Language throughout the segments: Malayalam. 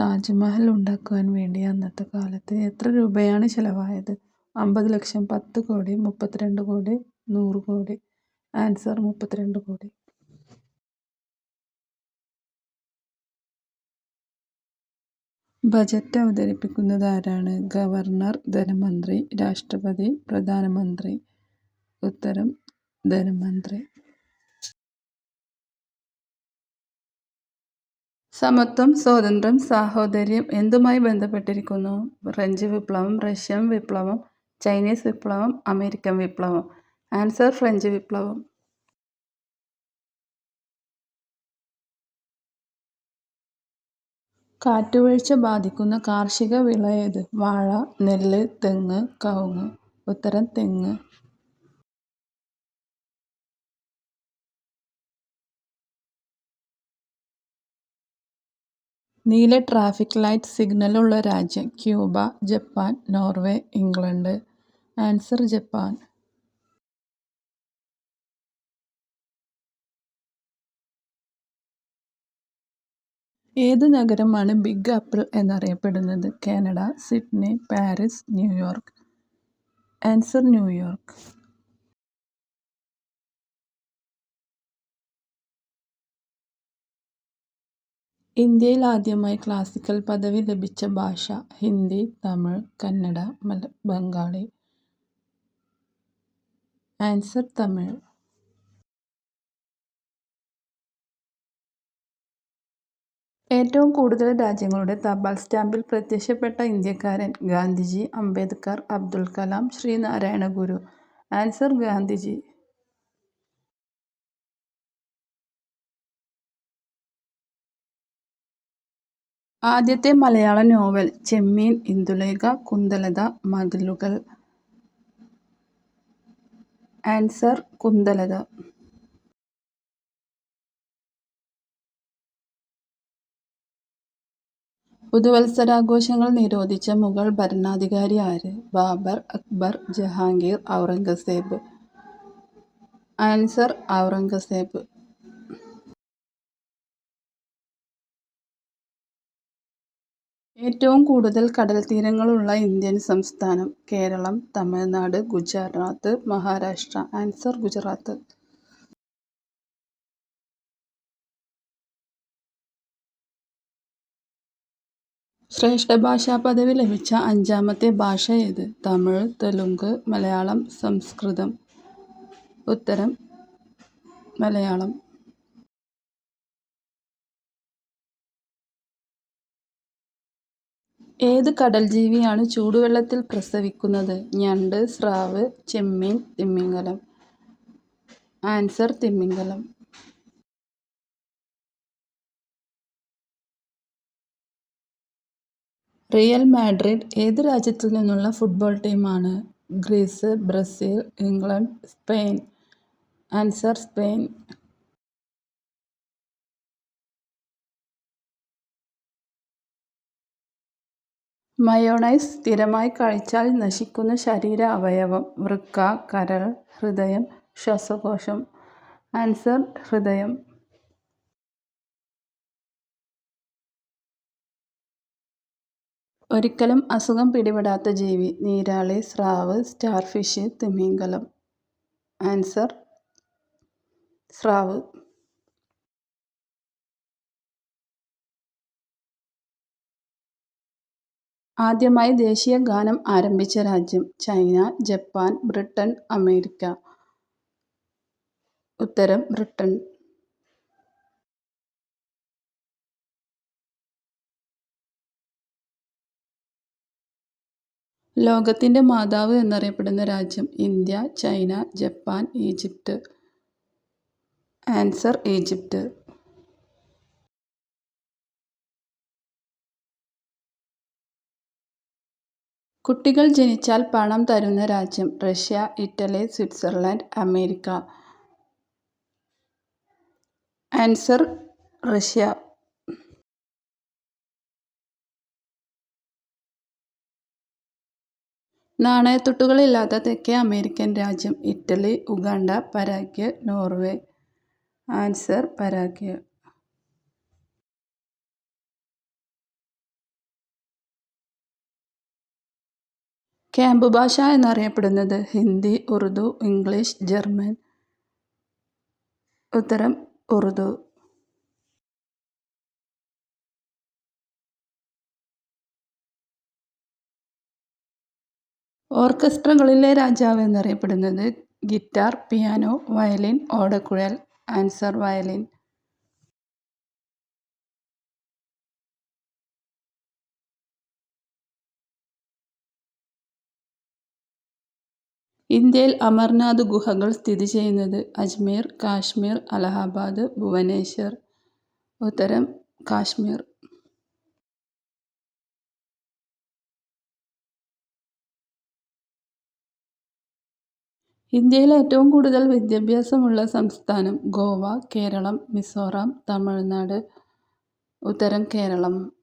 താജ്മഹൽ ഉണ്ടാക്കുവാൻ വേണ്ടി അന്നത്തെ കാലത്ത് എത്ര രൂപയാണ് ചിലവായത്? അമ്പത് ലക്ഷം പത്ത് കോടി മുപ്പത്തിരണ്ട് കോടി നൂറ് കോടി. ആൻസർ മുപ്പത്തിരണ്ട് കോടി. ബജറ്റ് അവതരിപ്പിക്കുന്നത് ആരാണ്? ഗവർണർ ധനമന്ത്രി രാഷ്ട്രപതി പ്രധാനമന്ത്രി. ഉത്തരം ധനമന്ത്രി. സമത്വം സ്വാതന്ത്ര്യം സാഹോദര്യം എന്തുമായി ബന്ധപ്പെട്ടിരിക്കുന്നു? ഫ്രഞ്ച് വിപ്ലവം റഷ്യൻ വിപ്ലവം ചൈനീസ് വിപ്ലവം അമേരിക്കൻ വിപ്ലവം. ആൻസർ ഫ്രഞ്ച് വിപ്ലവം. കാറ്റുവീഴ്ച ബാധിക്കുന്ന കാർഷിക വിള ഏത്? വാഴ നെല്ല് തെങ്ങ് കവുങ്ങ്. ഉത്തരം തെങ്ങ്. നീല ട്രാഫിക് ലൈറ്റ് സിഗ്നൽ ഉള്ള രാജ്യം Cuba Japan Norway England. Answer Japan. ഏത് നഗരമാണ് ബിഗ് ആപ്പിൾ എന്നറിയപ്പെടുന്നത്? Canada Sydney Paris New York. Answer New York. ഇന്ത്യയിൽ ആദ്യമായി ക്ലാസിക്കൽ പദവി ലഭിച്ച ഭാഷ ഹിന്ദി തമിഴ് കന്നഡ ബംഗാളി. ആൻസർ തമിഴ്. ഏറ്റവും കൂടുതൽ രാജ്യങ്ങളുടെ തപാൽ സ്റ്റാമ്പിൽ പ്രത്യക്ഷപ്പെട്ട ഇന്ത്യക്കാരൻ ഗാന്ധിജി അംബേദ്കർ അബ്ദുൽ കലാം ശ്രീനാരായണ ഗുരു ആൻസർ ഗാന്ധിജി. ആദ്യത്തെ മലയാള നോവൽ ചെമ്മീൻ ഇന്ദുലേഖ കുന്തലത മതിലുകൾ. ആൻസർ കുന്തലത. പുതുവത്സരാഘോഷങ്ങൾ നിരോധിച്ച മുഗൾ ഭരണാധികാരി ആര്? ബാബർ അക്ബർ ജഹാംഗീർ ഔറംഗസേബ്. ആൻസർ ഔറംഗസേബ്. ഏറ്റവും കൂടുതൽ കടൽത്തീരങ്ങളുള്ള ഇന്ത്യൻ സംസ്ഥാനം കേരളം തമിഴ്നാട് ഗുജറാത്ത് മഹാരാഷ്ട്ര. ആൻസർ ഗുജറാത്ത്. ശ്രേഷ്ഠ ഭാഷാ പദവി ലഭിച്ച അഞ്ചാമത്തെ ഭാഷ ഏത്? തമിഴ് തെലുങ്ക് മലയാളം സംസ്കൃതം. ഉത്തരം മലയാളം. ഏത് കടൽ ജീവിയാണ് ചൂടുവെള്ളത്തിൽ പ്രസവിക്കുന്നത്? ഞണ്ട് സ്രാവ് ചെമ്മീൻ തിമ്മിംഗലം. ആൻസർ തിമ്മിംഗലം. റിയൽ മാഡ്രിഡ് ഏത് രാജ്യത്തു നിന്നുള്ള ഫുട്ബോൾ ടീമാണ്? Greece Brazil England Spain. Answer Spain. Mayonnaise സ്ഥിരമായി കഴിച്ചാൽ നശിക്കുന്ന ശരീര അവയവം വൃക്ക കരൾ ഹൃദയം ശ്വാസകോശം ആൻസർ ഹൃദയം. ഒരിക്കലും അസുഖം പിടിപെടാത്ത ജീവി നീരാളി സ്രാവ് സ്റ്റാർഫിഷ് തിമിംഗലം. ആൻസർ സ്രാവ്. ആദ്യമായി ദേശീയ ഗാനം ആരംഭിച്ച രാജ്യം ചൈന ജപ്പാൻ ബ്രിട്ടൻ അമേരിക്ക. ഉത്തരം ബ്രിട്ടൻ. ലോകത്തിന്റെ മാതാവ് എന്നറിയപ്പെടുന്ന രാജ്യം India China Japan Egypt. Answer Egypt. കുട്ടികൾ ജനിച്ചാൽ പണം തരുന്ന രാജ്യം Russia Italy Switzerland America. Answer Russia. നാണയത്തുട്ടുകളില്ലാത്ത തെക്കേ അമേരിക്കൻ രാജ്യം Italy Uganda Paraguay Norway. Answer Paraguay. Camp ഭാഷ എന്നറിയപ്പെടുന്നത് ഹിന്ദി ഉറുദു ഇംഗ്ലീഷ് ജർമ്മൻ. ഉത്തരം ഉറുദു. ഓർക്കസ്ട്രകളിലെ രാജാവ് എന്നറിയപ്പെടുന്നത് ഗിറ്റാർ പിയാനോ വയലിൻ ഓടക്കുഴൽ ആൻസർ വയലിൻ. ഇന്ത്യയിൽ അമർനാഥ് ഗുഹകൾ സ്ഥിതി ചെയ്യുന്നത് അജ്മീർ കാശ്മീർ അലഹബാദ് ഭുവനേശ്വർ. ഉത്തരം കാശ്മീർ. ഇന്ത്യയിൽ ഏറ്റവും കൂടുതൽ വിദ്യാഭ്യാസമുള്ള സംസ്ഥാനം ഗോവ കേരളം മിസോറാം തമിഴ്നാട്. ഉത്തരം കേരളം.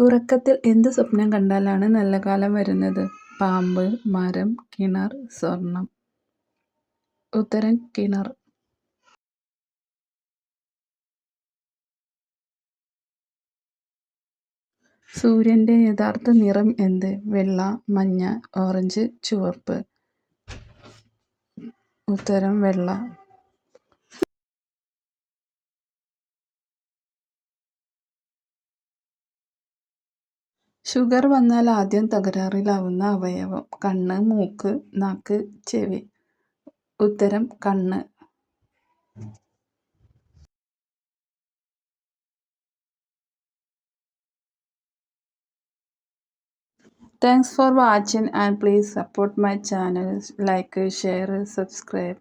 ഉറക്കത്തിൽ എന്ത് സ്വപ്നം കണ്ടാലാണ് നല്ല കാലം വരുന്നത്? പാമ്പ് മരം കിണർ സ്വർണം. ഉത്തരം കിണർ. സൂര്യന്റെ യഥാർത്ഥ നിറം എന്ത്? വെള്ള മഞ്ഞ ഓറഞ്ച് ചുവപ്പ്. ഉത്തരം വെള്ള. ഷുഗർ വന്നാൽ ആദ്യം തകരാറിലാവുന്ന അവയവം കണ്ണ് മൂക്ക് നാക്ക് ചെവി ഉത്തരം കണ്ണ് Thanks for watching and please support my channel, like, share, subscribe.